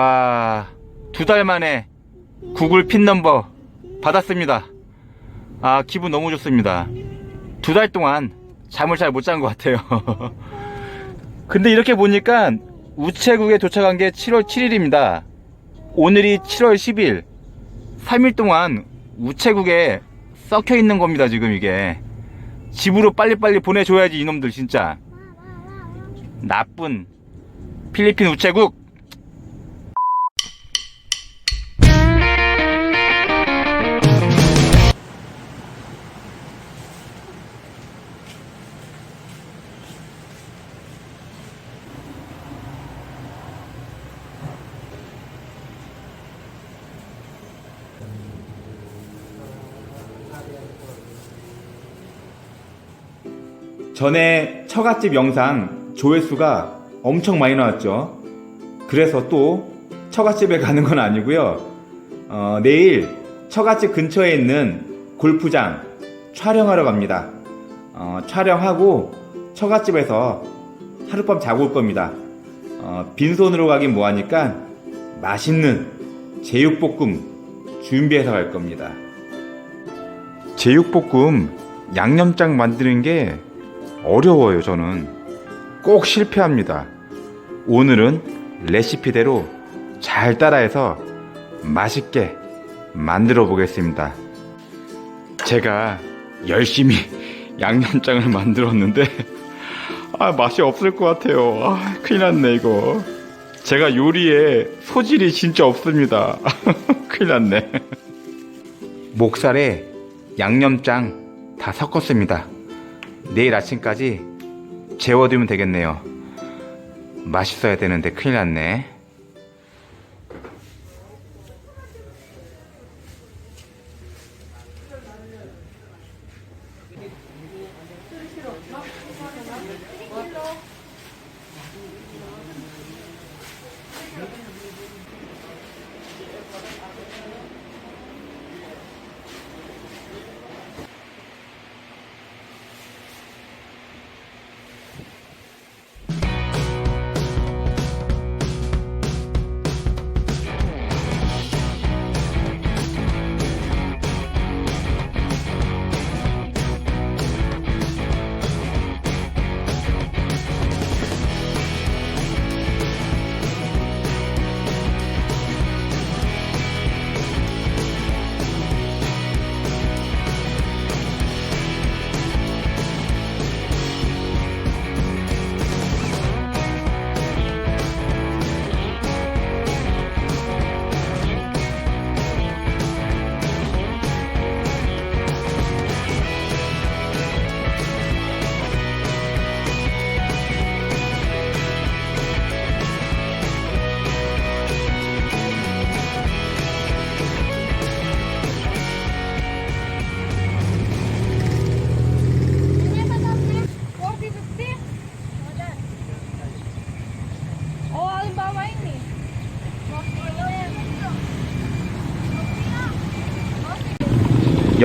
와, 두 달 만에 구글 핀 넘버 받았습니다. 아, 기분 너무 좋습니다. 두 달 동안 잠을 잘 못 잔 것 같아요. 근데 이렇게 보니까 우체국에 도착한 게 7월 7일입니다. 오늘이 7월 10일. 3일 동안 우체국에 썩혀 있는 겁니다, 지금 이게. 집으로 빨리빨리 보내줘야지, 이놈들, 진짜. 나쁜 필리핀 우체국. 전에 처갓집 영상 조회수가 엄청 많이 나왔죠. 그래서 또 처갓집에 가는 건 아니고요. 어, 내일 처갓집 근처에 있는 골프장 촬영하러 갑니다. 어, 촬영하고 처갓집에서 하룻밤 자고 올 겁니다. 어, 빈손으로 가긴 뭐하니까 맛있는 제육볶음 준비해서 갈 겁니다. 제육볶음 양념장 만드는 게 어려워요, 저는. 꼭 실패합니다. 오늘은 레시피대로 잘 따라해서 맛있게 만들어 보겠습니다. 제가 열심히 양념장을 만들었는데, 아, 맛이 없을 것 같아요. 아, 큰일 났네, 이거. 제가 요리에 소질이 진짜 없습니다. 큰일 났네. 목살에 양념장 다 섞었습니다. 내일 아침까지 재워두면 되겠네요. 맛있어야 되는데 큰일 났네.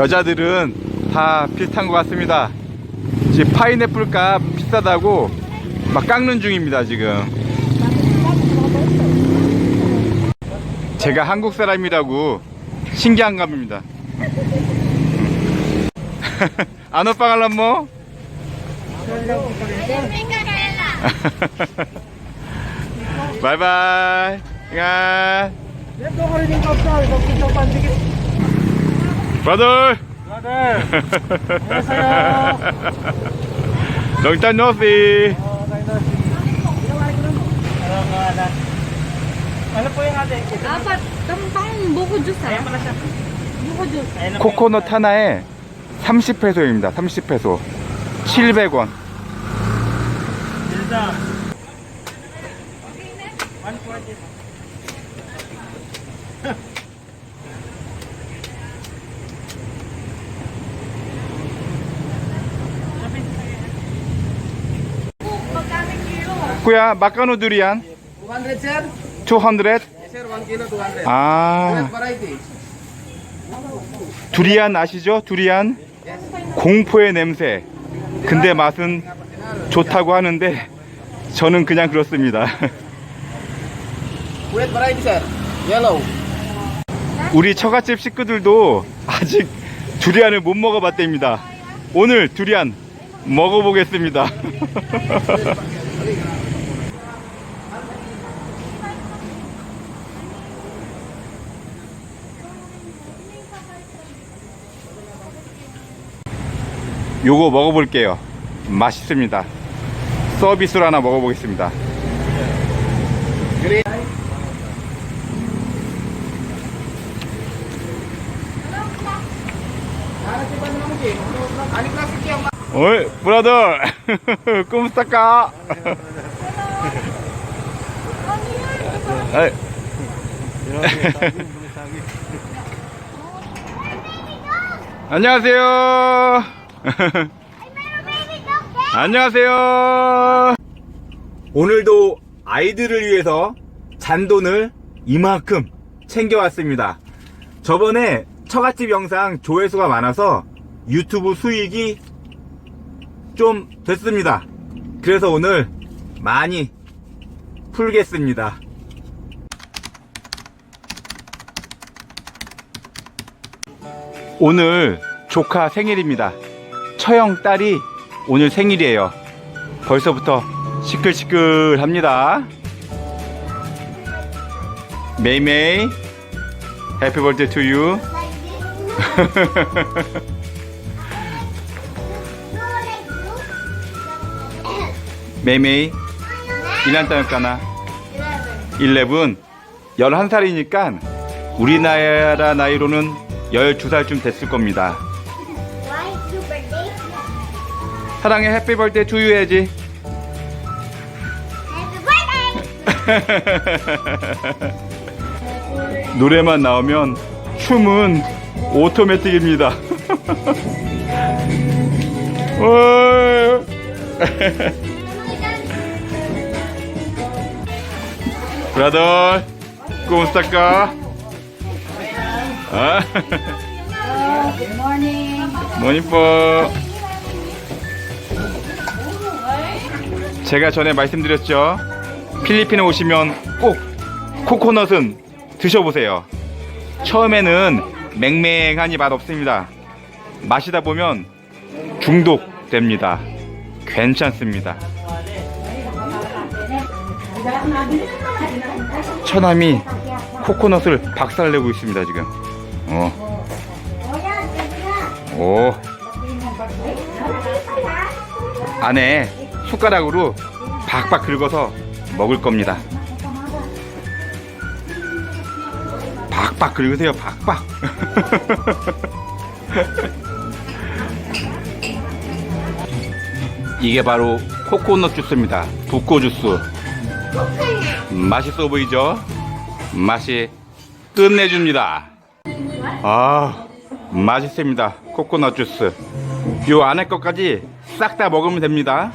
여자들은 다 비슷한 것 같습니다. 지금 파인애플 값 비싸다고 막 깎는 중입니다, 지금. 제가 한국 사람이라고 신기한 감입니다. 안 오빠 갈란모? 바이바이. Brother. Brother, 안녕하세요. Long time no see. Oh, kayo Ano po yung ate? Apat, tang buko juice Ayan ah. pala siya. Buko juice. Ayan 코코넛 하나에 30페소입니다. 30페소. 700원. Dilda. 140. 꾸야, 마카노 두리안 200 sir? 200. Yes sir, 1 kilo 200. 아. 두리안 아시죠? 두리안. 공포의 냄새. 근데 맛은 좋다고 하는데 저는 그냥 그렇습니다. 우리 처갓집 식구들도 아직 두리안을 못 먹어봤답니다. 오늘 두리안 먹어보겠습니다. 요거 먹어볼게요. 맛있습니다. 서비스로 하나 먹어보겠습니다. Brother. Kumusta ka? Ay. 안녕하세요. 안녕하세요. 오늘도 아이들을 위해서 잔돈을 이만큼 챙겨왔습니다. 저번에 처갓집 영상 조회수가 많아서 유튜브 수익이 좀 됐습니다. 그래서 오늘 많이 풀겠습니다. 오늘 조카 생일입니다. 처형 딸이 오늘 생일이에요. 벌써부터 시끌시끌합니다. 메이메이, 해피 버스데이 투 유. 메이메이, 이란 땅일까나 11, 11살이니까 우리나라 나이로는 12살쯤 됐을 겁니다. 사랑해, 해피 버스데이 투유 해야지. 노래만 나오면 춤은 오토매틱입니다. 어. 브라더, 꼼스타까? 아, Good morning. 모니 제가 전에 말씀드렸죠. 필리핀에 오시면 꼭 코코넛은 드셔보세요. 처음에는 맹맹하니 맛 없습니다. 마시다 보면 중독됩니다. 괜찮습니다. 처남이 코코넛을 박살내고 있습니다, 지금. 어. 오. 안에 숟가락으로 박박 긁어서 먹을 겁니다. 박박 긁으세요, 박박. 이게 바로 코코넛 주스입니다. 부꼬 주스. 맛있어 보이죠? 맛이 끝내줍니다. 아, 맛있습니다. 코코넛 주스. 요 안에 것까지 싹 다 먹으면 됩니다.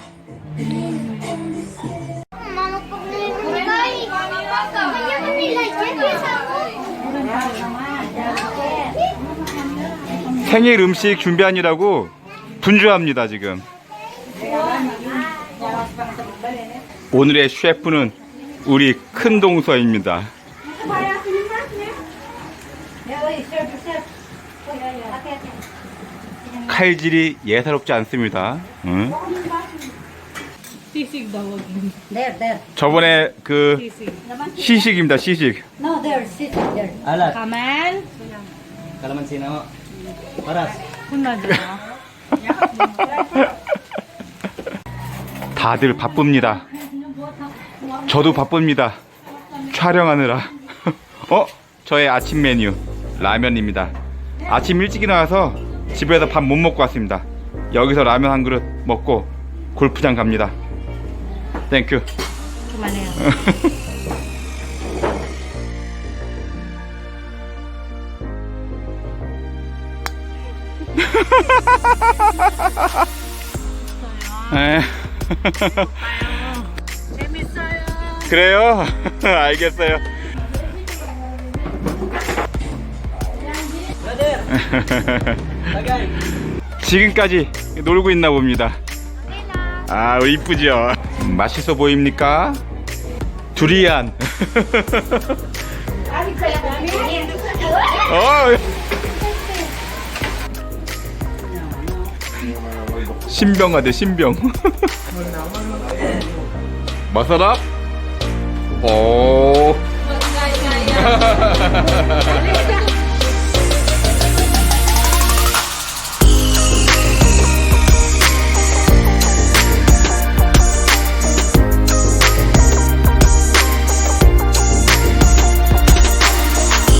생일 음식 준비하느라고 분주합니다, 지금. 오늘의 셰프는 우리 큰 동서입니다. 칼질이 예사롭지 않습니다. 응? 저번에 그. 시식입니다, 시식. There, Paras. Hunad na. 다들 바쁩니다. 저도 바쁩니다. 촬영하느라. 어? 저의 아침 메뉴 라면입니다. 아침 일찍 일어나서 집에서 밥 못 먹고 왔습니다. 여기서 라면 한 그릇 먹고 골프장 갑니다. 땡큐. Kumaneho. 에. 재밌어요. 그래요? 알겠어요. 지금까지 놀고 있나 봅니다. 아, 이쁘죠? 맛있어 보입니까? 두리안. 어. 신병 같아 신병. 마사라? 오.